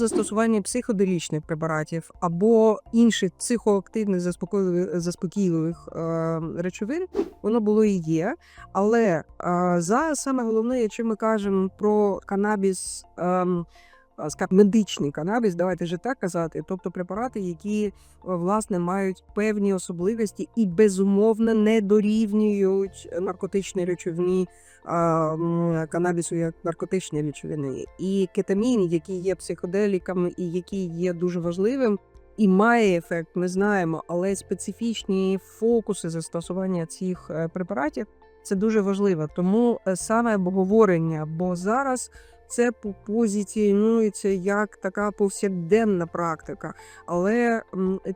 застосування психоделічних препаратів або інших психоактивних заспокійливих, е, речовин, воно було і є. Але е, зараз саме головне, якщо ми кажемо про канабіс. Скажімо, медичний канабіс, давайте вже так казати, тобто препарати, які е, власне мають певні особливості і безумовно не дорівнюють наркотичній речовині а, канабісу як наркотичні речовини. І кетамін, який є психоделіками і який є дуже важливим. І має ефект, ми знаємо, але специфічні фокуси застосування цих е, препаратів це дуже важливо. Тому е, саме обговорення, бо зараз це по- позиціонується як така повсякденна практика. Але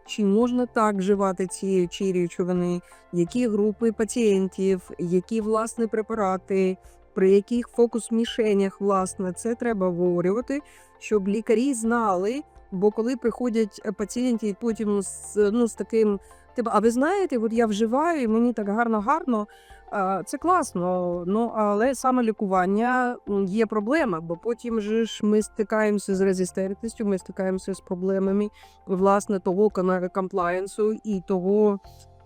чи можна так вживати ці чи речовини, які групи пацієнтів, які власне препарати, при яких фокус мішенях, власне, це треба обговорювати, щоб лікарі знали. Бо коли приходять е, пацієнти потім з, ну, з таким, типу, а ви знаєте, от я вживаю, і мені так гарно, гарно. Це класно, ну але саме лікування є проблема, бо потім же ж ми стикаємося з резистентністю, ми стикаємося з проблемами власне того комплаєнсу і того,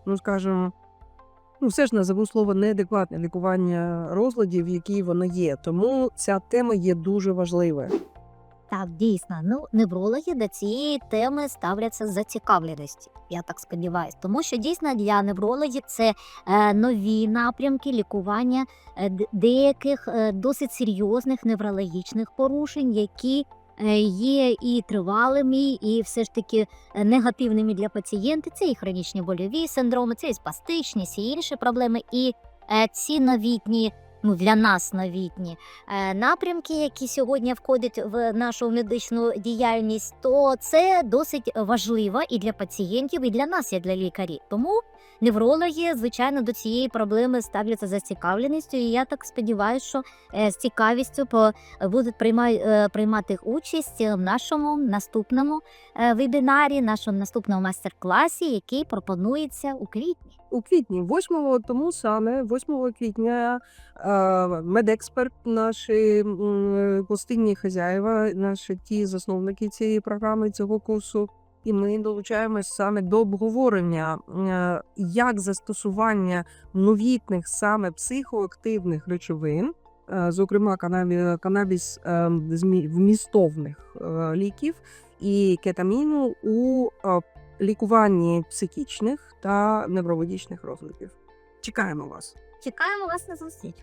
ну скажімо, ну все ж назову слово неадекватне лікування розладів, які воно є. Тому ця тема є дуже важливою. Так, дійсно, ну неврологи до цієї теми ставляться з зацікавленості. Я так сподіваюся, тому що дійсно для неврологів це е, нові напрямки лікування е, деяких е, досить серйозних неврологічних порушень, які є і тривалими, і все ж таки негативними для пацієнта. Це і хронічні больові синдроми, це і спастичність, і інші проблеми. І ці новітні, ну для нас новітні е, напрямки, які сьогодні входять в нашу медичну діяльність, то це досить важливо і для пацієнтів, і для нас, як для лікарів. Тому неврологи, звичайно, до цієї проблеми ставляться за цікавленістю. І я так сподіваюся, що е, з цікавістю будуть е, приймати участь в нашому наступному вебінарі, нашому наступному майстер-класі, який пропонується у квітні. У квітні, 8 тому саме 8 квітня медексперт, наші гостинні хазяїва, наші ті засновники цієї програми, цього курсу. І ми долучаємось саме до обговорення, е, як застосування новітних саме психоактивних речовин, е, зокрема канабі, канабіс е, вмістовних ліків і кетаміну у лікуванні психічних та неврологічних розладів. Чекаємо вас. Чекаємо вас на зустріч.